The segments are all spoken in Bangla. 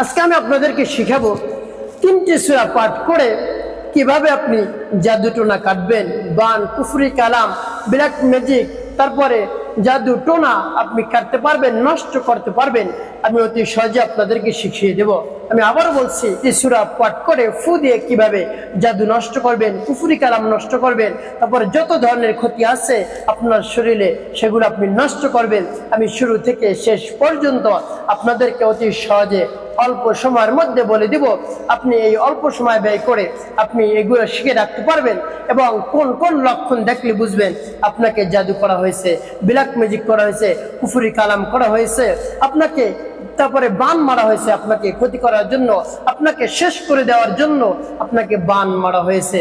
আজকে আমি আপনাদেরকে শিখাবো তিনটি সুরা পাঠ করে কীভাবে আপনি জাদু টোনা কাটবেন, বান, কুফরি, কালাম, ব্ল্যাক ম্যাজিক, তারপরে জাদু টোনা আপনি কাটতে পারবেন, নষ্ট করতে পারবেন। আমি অতি সহজে আপনাদেরকে শিখিয়ে দেব। আমি আবারও বলছি যে সুরা পাঠ করে ফু দিয়ে কীভাবে জাদু নষ্ট করবেন, কুফুরি, কালাম নষ্ট করবেন, তারপরে যত ধরনের ক্ষতি আছে আপনার শরীরে, সেগুলো আপনি নষ্ট করবেন। আমি শুরু থেকে শেষ পর্যন্ত আপনাদেরকে অতি সহজে অল্প সময়ের মধ্যে বলে দিব, আপনি এই অল্প সময় ব্যয় করে আপনি এগুলো শিখে রাখতে পারবেন এবং কোন কোন লক্ষণ দেখলে বুঝবেন, আপনাকে জাদু করা হয়েছে ব্ল্যাক ম্যাজিক করা হয়েছে, কুফুরি কালাম করা হয়েছে, আপনাকে তারপরে বান মারা হয়েছে, আপনাকে ক্ষতি করার জন্য, আপনাকে শেষ করে দেওয়ার জন্য আপনাকে বান মারা হয়েছে।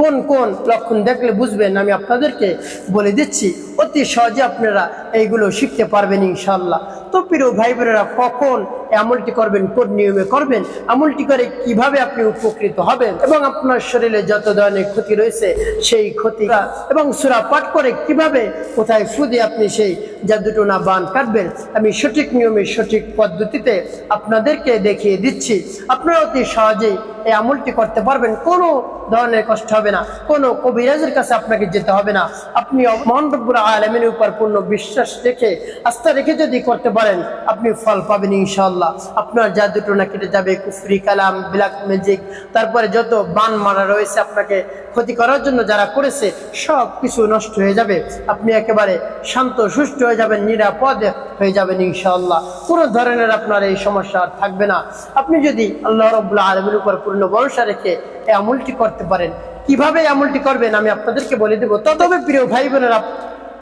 কোন কোন লক্ষণ দেখলে বুঝবেন, আমি আপনাদেরকে বলে দিচ্ছি। অতি সহজে আপনারা এইগুলো শিখতে পারবেন ইনশাল্লাহ তো প্রিয় ভাই বোনেরা কখন এই আমলটি করবেন, কোন নিয়মে করবেন, আমলটি করে কীভাবে আপনি উপকৃত হবেন এবং আপনার শরীরে যত ধরনের ক্ষতি রয়েছে সেই ক্ষতি এবং সুরা পাঠ করে কীভাবে কোথায় ফুদে আপনি সেই জাদুটোনা বান কাটবেন, আমি সঠিক নিয়মে, সঠিক পদ্ধতিতে আপনাদেরকে দেখিয়ে দিচ্ছি। আপনারা অতি সহজেই এই আমলটি করতে পারবেন, কোনো ধরনের কষ্ট হবে না, কোনো কবিরাজের কাছে আপনাকে যেতে হবে না। আপনি মহানবুর আলমের উপর পূর্ণ বিশ্বাস রেখে, আস্থা রেখে যদি করতে পারেন, আপনি ফল পাবেন ইনশাল্লাহ আপনার জাদুটোনা কেটে যাবে, কুফরি, কালাম ব্ল্যাক ম্যাজিক তারপরে যত বান মারা রয়েছে আপনাকে ক্ষতি করার জন্য যারা করেছে, সব কিছু নষ্ট হয়ে যাবে। আপনি একেবারে শান্ত সুষ্ঠ হয়ে যাবেন, নিরাপদ হয়ে যাবেন ইনশাআল্লাহ। কোনো ধরনের আপনার এই সমস্যা আর থাকবে না। আপনি যদি আল্লাহ রবুল্লা আলমের উপর পূর্ণ ভরসা রেখে এই আমলটি করতে পারেন। কীভাবে আমলটি করবেন আমি আপনাদেরকে বলে দেবো। তবে প্রিয় ভাই বোনেরা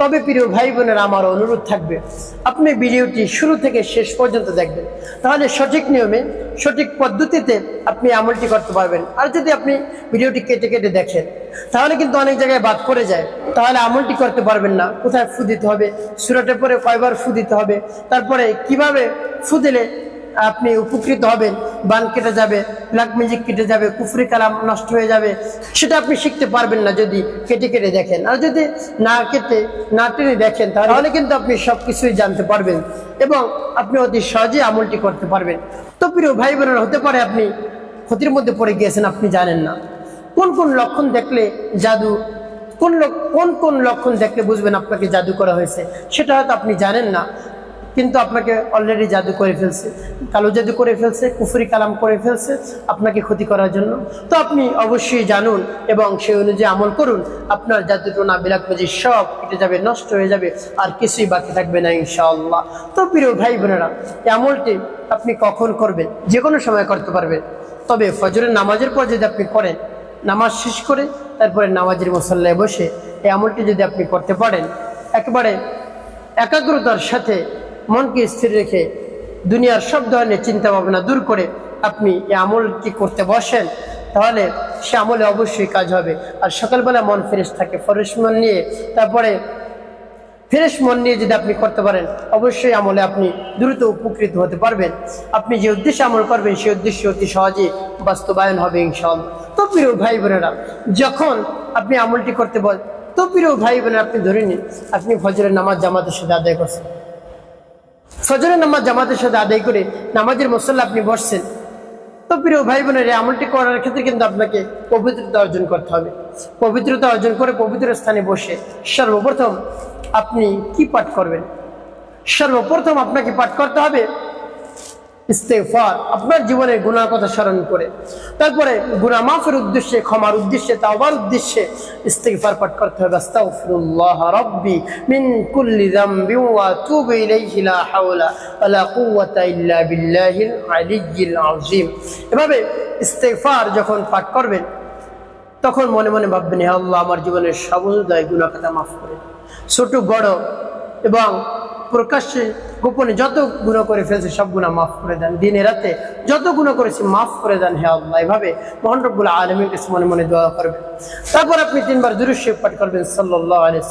তবে প্রিয় ভাই বোনের, আমার অনুরোধ থাকবে, আপনি ভিডিওটি শুরু থেকে শেষ পর্যন্ত দেখবেন। তাহলে সঠিক নিয়মে, সঠিক পদ্ধতিতে আপনি আমলটি করতে পারবেন। আর যদি আপনি ভিডিওটি কেটে কেটে দেখেন, তাহলে কিন্তু অনেক জায়গায় বাদ পড়ে যায়। তাহলে আমলটি করতে পারবেন না। কোথায় ফু দিতে হবে? সুরাটে পরে কয়বার ফু দিতে হবে? তারপরে কীভাবে ফু দিলে আপনি উপকৃত হবেন বান কেটে যাবে ব্ল্যাক মিউজিক কেটে যাবে কুফরি কালাম নষ্ট হয়ে যাবে সেটা আপনি শিখতে পারবেন না যদি কেটে কেটে দেখেন। আর যদি না কেটে না টেনে দেখেন তাহলে কিন্তু আপনি সব কিছুই জানতে পারবেন এবং আপনি অতি সহজে আমলটি করতে পারবেন। তো প্রিয় ভাই বোনেরা হতে পারে আপনি ক্ষতির মধ্যে পড়ে গিয়েছেন আপনি জানেন না। কোন কোন লক্ষণ দেখলে জাদু কোন কোন কোন লক্ষণ দেখলে বুঝবেন আপনাকে জাদু করা হয়েছে সেটা হয়তো আপনি জানেন না। কিন্তু আপনাকে অলরেডি জাদু করে ফেলছে। কালো জাদু করে ফেলছে, কুফরি কালাম করে ফেলছে আপনাকে ক্ষতি করার জন্য। তো আপনি অবশ্যই জানুন এবং সেই অনুযায়ী আমল করুন। আপনার জাদু টোনা বিলাক বাজি সব কেটে যাবে, নষ্ট হয়ে যাবে, আর কিছুই বাকি থাকবে না ইনশাআল্লাহ। তো প্রিয় ভাই বোনেরা, এই আমলটি আপনি কখন করবেন? যে কোনো সময় করতে পারবেন। তবে ফজরের নামাজের পর যদি আপনি করেন, নামাজ শেষ করে তারপরে নামাজের মশল্লায় বসে এই আমলটি যদি আপনি করতে পারেন, একেবারে একাগ্রতার সাথে মনকে স্থির রেখে দুনিয়ার সব ধরনের চিন্তা ভাবনা দূর করে আপনি এই আমলটি করতে বসেন, তাহলে সে আমলে অবশ্যই কাজ হবে। আর সকালবেলা মন ফ্রেশ থাকে, ফ্রেশ মন নিয়ে, তারপরে ফ্রেশ মন নিয়ে যদি আপনি করতে পারেন, অবশ্যই আমলে আপনি দ্রুত উপকৃত হতে পারবেন। আপনি যে উদ্দেশ্যে আমল করবেন, সেই উদ্দেশ্যে অতি সহজে বাস্তবায়ন হবে ইনশাআল্লাহ। তো প্রিয় ভাই বোনেরা, যখন আপনি আমলটি করতে বল তো প্রিয় ভাই বোনেরা, আপনি ধরে নিন, আপনি ফজরের নামাজ জামাতের সাথে আদায় করছেন। ফজরের নামাজ জামাতের সাথে আদায় করে নামাজের মশলা আপনি বসছেন। তো প্রিয় ভাই বোনের আমলটি করার ক্ষেত্রে কিন্তু আপনাকে পবিত্রতা অর্জন করতে হবে। পবিত্রতা অর্জন করে পবিত্র স্থানে বসে সর্বপ্রথম আপনি কি পাঠ করবেন? সর্বপ্রথম আপনাকে পাঠ করতে হবে ইস্তেফার আপনার জীবনের গুণার কথা স্মরণ করে। তারপরে গুণা মাফের উদ্দেশ্যে, ক্ষমার উদ্দেশ্যে, তাওবার উদ্দেশ্যে ইস্তেফার পাঠ করতে হবে। আস্তাগফিরুল্লাহ রাব্বি মিন কুল্লি যামবি ওয়া আতুবু ইলাইহি লা হাওলা ওয়ালা কুওয়াতা ইল্লা বিল্লাহিল আলিয়্যিল আযীম। এভাবে ইস্তেফার যখন পাঠ করবেন, তখন মনে মনে ভাববেন, হে আল্লাহ, আমার জীবনের সমুদায় গুণা কথা মাফ করে ছোট, বড় এবং প্রকাশ্যে গোপনে যত গুণা করে ফেলছে সব গুণা মাফ করে দেন। দিনে রাতে যত গুণা করেছে মাফ করে দেন হে আল্লাহ। এভাবে মোহন রব্বুল আলমীর কাছে মনে মনে দোয়া করবেন। তারপর আপনি তিনবার দুরুশিব পাঠ করবেন সাল্লাহ আলিয়া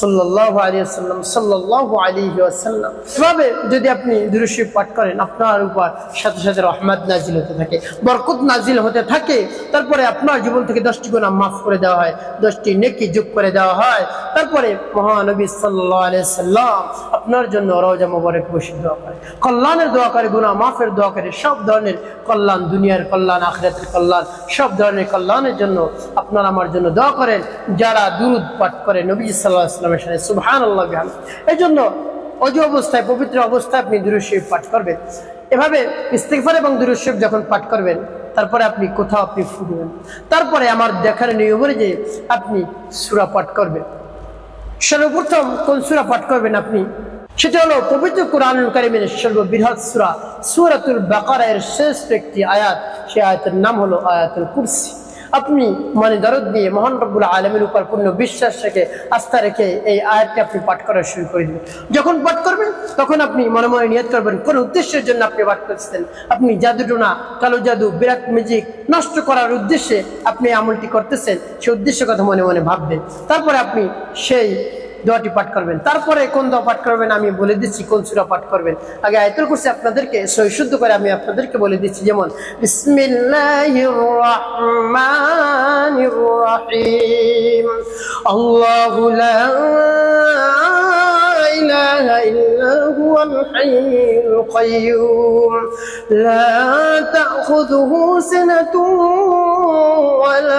সাল্লাহ আলিয়া সাল্লাম সাল্লাহ আলী আসাল্লাম এভাবে যদি আপনি দুরুশিব পাঠ করেন, আপনার উপর সাথে সাথে রহমত নাজিল হতে থাকে, বরকত নাজিল হতে থাকে। তারপরে আপনার জীবন থেকে দশটি গুণা মাফ করে দেওয়া হয়, দশটি নেকি যোগ করে দেওয়া হয়। তারপরে মহানবী সাল্লাহ আলিয়া সাল্লাম আপনার জন্য রওজা মোবারক বসে দোয়া করে। কল্যাণের দোয়া করে গুণা মাফের দোয়া করে, সব ধরনের কল্যাণ, দুনিয়ার কল্যাণ, আখরাতের কল্যাণ, সব ধরনের কল্যাণের জন্য আপনার আমার জন্য দোয়া করেন। যারা দুরুদ পাঠ করে, নবী সাল্লাহ ইসলামের সাথে সুবহান আল্লাহ এই জন্য অজু অবস্থায়, পবিত্র অবস্থায় আপনি দুরুশরীফ পাঠ করবেন। এভাবে ইস্তেগফার এবং দুরুশরীফ যখন পাঠ করবেন, তারপরে আপনি কোথাও আপনি ফুটবেন তারপরে আমার দেখার নিয়ম যে আপনি সুরা পাঠ করবেন। সর্বপ্রথম কোন সুরা পাঠ করবেন আপনি? সেটা হলো পবিত্র কোরআনুল কারিমের সর্ববৃহৎ সুরা, সুরাতুল বাকারের শ্রেষ্ঠ একটি আয়াত। সে আয়াতের নাম হলো আয়াতুল কুরসি। আপনি মনে দরদ দিয়ে মহান রব্বুল আলমের উপর পূর্ণ বিশ্বাস রেখে আস্থা রেখে এই আয়াতটি আপনি পাঠ করা শুরু করে দিবেন যখন পাঠ করবেন, তখন আপনি মনে মনে নিয়ত করবেন, কোন উদ্দেশ্যের জন্য আপনি পাঠ করছেন। আপনি জাদুটোনা কালো জাদু, বিরাট ম্যাজিক নষ্ট করার উদ্দেশ্যে আপনি আমলটি করতেছেন সেই উদ্দেশ্যের কথা মনে মনে ভাববেন। তারপরে আপনি সেই দোয়াটি পাঠ করবেন তারপরে কোন দোয়া পাঠ করবেন আমি বলে দিচ্ছি কোন সুরা পাঠ করবেন আগে আয়তুল করছি আপনাদেরকে সই শুদ্ধ করে আমি আপনাদেরকে বলে দিচ্ছি যেমন বিসমিল্লাহির রহমানির রহিম আল্লাহু লা إله إلا هو الحي القيوم لا تأخذه سنة ولا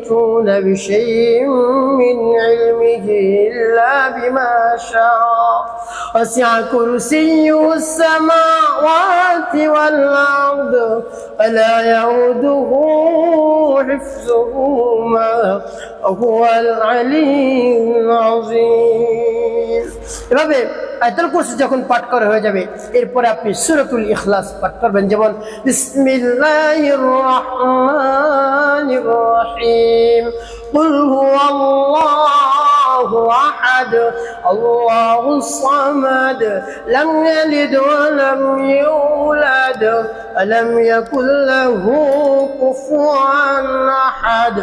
يحيطون بشيء من علمه إلا بما شاء وسع كرسيه السماوات والأرض ولا يعوده حفظهما وهو العلي العظيم. আয়তাল কুরসি যখন পাঠ করা হয়ে যাবে এরপরে আপনি সূরাতুল ইখলাস পাঠ করবেন যেমন বিসমিল্লাহির রহমানির রহিম قل هو الله أحد الله الصمد لم يلد ولم يولد ولم يكن له كفوا أحد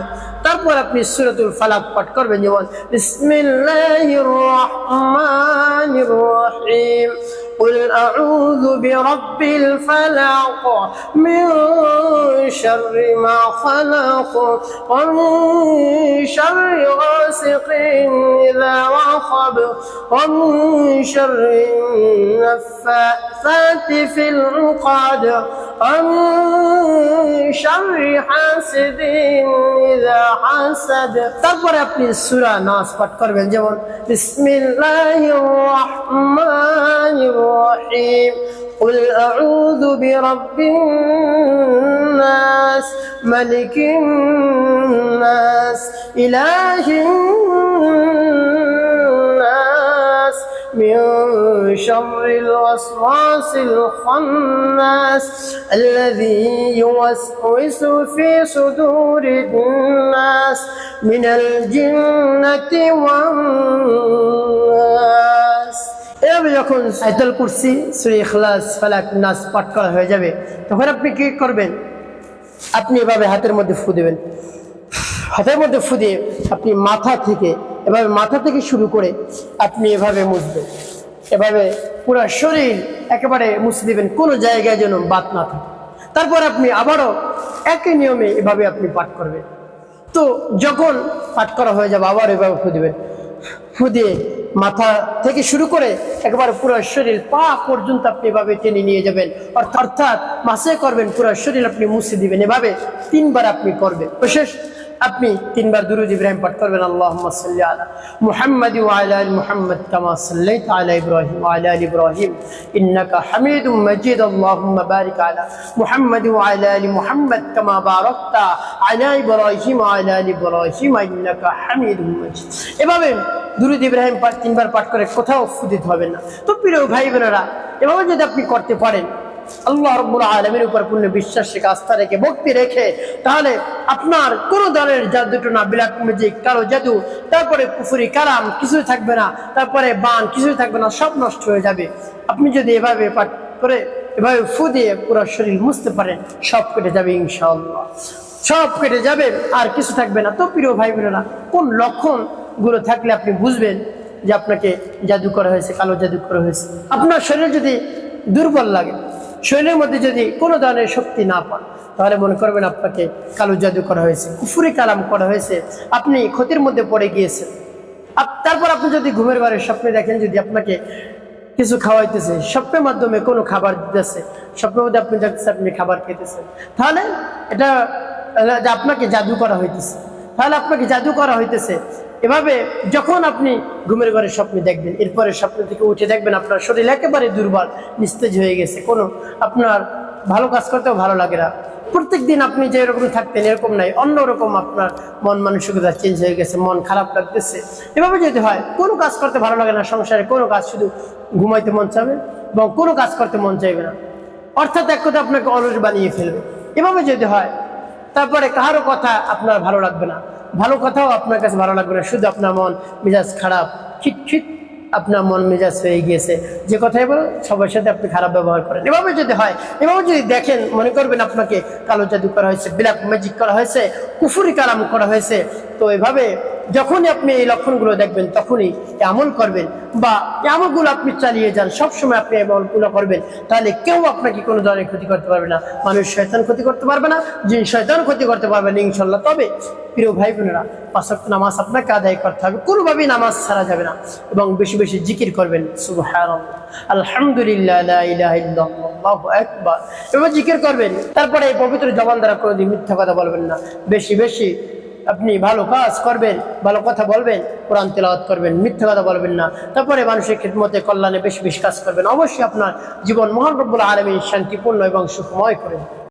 তারপর আপনি সূরাতুল ফালাক পাঠ করবেন যেমন বিসমিল্লাহির রহমানির রহিম قل أعوذ برب الفلق من شر ما خلق ومن شر غاسق إذا وقب ومن شر النفاثات في العقد ومن شر حاسد إذا حسد তারপরে আপনি সূরা নাস পাঠ করবেন যেমন বিসমিল্লাহির রহমানির রহিম قل أعوذ برب الناس ملك الناس إله الناس شر الوسواس الخناس الذي يوسوس في صدور الناس من الجنة والناس এভাবে যখন আয়তাল কুরসি সুরি ইখলাস ফালাক নাস পাঠ করা হয়ে যাবে তখন আপনি কি করবেন আপনি এভাবে হাতের মধ্যে ফু দেবেন হাতের মধ্যে ফু দিয়ে আপনি মাথা থেকে এভাবে মাথা থেকে শুরু করে আপনি এভাবে মুছবেন এভাবে পুরো শরীর একেবারে মুছে দিবেন কোনো জায়গায় যেন বাদ না থাকে। তারপর আপনি আবারও একই নিয়মে এভাবে আপনি পাঠ করবেন। তো যখন পাঠ করা হয়ে যাবে, আবার এভাবে ফু দিবেন। ফু দিয়ে মাথা থেকে শুরু করে একবার পুরো শরীর পা পর্যন্ত আপনি এভাবে টেনে নিয়ে যাবেন। অর্থাৎ মাসে করবেন, পুরো শরীর আপনি মুছে দিবেন। এভাবে তিনবার আপনি করবেন। বিশেষ আপনি তিনবার দুরুদ ইব্রাহিম পাঠ করবেন, আল্লাহুম্মা সাল্লি আলা মুহাম্মাদ ওয়া আলা আলি মুহাম্মাদ কামা সাল্লাইতা আলা ইব্রাহিম আলা আলি ইব্রাহিম। ইন্নাকা হামিদুম মাজিদ, আল্লাহুম্মা বারিক আলা মুহাম্মাদ আলা আলি মুহাম্মাদ কামা বারাকতা আলা ইব্রাহিম আলা আলি ইব্রাহিম। ইন্নাকা হামিদুম মাজিদ। এভাবে দুরুদ ইব্রাহিম পাঠ তিনবার পাঠ করে কোথাও ফুদিত হবে না। তো প্রিয় ভাই বোনেরা এভাবে যদি আপনি করতে পারেন আল্লাহ রব্বুল আলমের উপর পূর্ণ বিশ্বাস রেখে, আস্থা রেখে, ভক্তি রেখে, তাহলে আপনার কোন দলের জাদুটো না বিলাট ম্যাজিক কালো জাদু, তারপরে পুফুরি কালাম কিছুই থাকবে না, তারপরে বান, কিছুই থাকবে না, সব নষ্ট হয়ে যাবে। আপনি যদি এভাবে পাঠ করে, এভাবে ফু দিয়ে পুরো শরীর মুছতে পারেন, সব কেটে যাবে ইনশাআল্লাহ। সব কেটে যাবে, আর কিছু থাকবে না। তো প্রিয় ভাই বোনেরা, কোন লক্ষণগুলো থাকলে আপনি বুঝবেন যে আপনাকে জাদু করা হয়েছে, কালো জাদু করা হয়েছে? আপনার শরীর যদি দুর্বল লাগে শরীরের মধ্যে যদি কোনো ধরনের শক্তি না পান, তাহলে মনে করবেন আপনাকে কালো জাদু করা হয়েছে, কুফুরি কালাম করা হয়েছে, আপনি ক্ষতির মধ্যে পড়ে গিয়েছেন। তারপর আপনি যদি ঘুমের বারে স্বপ্নে দেখেন যদি আপনাকে কিছু খাওয়াইতেছে, স্বপ্নের মাধ্যমে কোনো খাবার দিতেছে, স্বপ্নের মধ্যে আপনি দেখতেছেন আপনি খাবার খেতেছেন, তাহলে এটা আপনাকে জাদু করা হইতেছে। তাহলে আপনাকে জাদু করা হইতেছে এভাবে যখন আপনি ঘুমের ঘরে স্বপ্ন দেখবেন এরপরে স্বপ্ন থেকে উঠে দেখবেন আপনার শরীর একেবারে দুর্বল, নিস্তেজ হয়ে গেছে। কোনো আপনার ভালো কাজ করতেও ভালো লাগে না। প্রত্যেক দিন আপনি যে এরকম থাকতেন এরকম নাই, অন্যরকম আপনার মন মানসিকতা চেঞ্জ হয়ে গেছে, মন খারাপ লাগতেছে। এভাবে যদি হয়, কোনো কাজ করতে ভালো লাগে না, সংসারে কোনো কাজ শুধু ঘুমাইতে মন চাবে এবং কোনো কাজ করতে মন চাইবে না। অর্থাৎ এক কথা আপনাকে অলস বানিয়ে ফেলবে। এভাবে যদি হয়, তারপরে কারও কথা আপনার ভালো লাগবে না। ভালো কথাও আপনার কাছে ভালো লাগবে না। শুধু আপনার মন মেজাজ খারাপ খিটখিট আপনার মন মেজাজ হয়ে গিয়েছে। যে কথাই বলো, সবার সাথে আপনি খারাপ ব্যবহার করেন। এভাবে যদি হয়, এভাবে যদি দেখেন, মনে করবেন আপনাকে কালো জাদু করা হয়েছে ব্ল্যাক ম্যাজিক করা হয়েছে, কুফুরি কালাম করা হয়েছে, তো এভাবে যখনই আপনি এই লক্ষণগুলো দেখবেন, তখনই আমল করবেন বা আমলগুলো আপনি চালিয়ে যান, সবসময় আপনি আমলগুলো করবেন, তাহলে কেউ আপনাকে কোনো ধরনের ক্ষতি করতে পারবে না। মানুষ শয়তান ক্ষতি করতে পারবে না, জিন শয়তান ক্ষতি করতে পারবে না ইনশাল্লাহ তবে প্রিয় ভাই বোনেরা পাঁচক নামাজ আপনাকে আদায় করতে হবে, কোনোভাবেই নামাজ ছাড়া যাবে না এবং বেশি বেশি জিকির করবেন। আলহামদুলিল্লাহ ইল্লাল্লাহ এবার জিকির করবেন, তারপরে এই পবিত্র জবান দ্বারা কোনোদিন মিথ্যা কথা বলবেন না। বেশি বেশি আপনি ভালো কাজ করবেন, ভালো কথা বলবেন, কোরআন তেলাওয়াত করবেন, মিথ্যে কথা বলবেন না। তারপরে মানুষের খিদমতে কল্যাণে বেশ বেশি কাজ করবেন। অবশ্যই আপনার জীবন মহান রব্বুল আলমী শান্তিপূর্ণ এবং সুখময় করবেন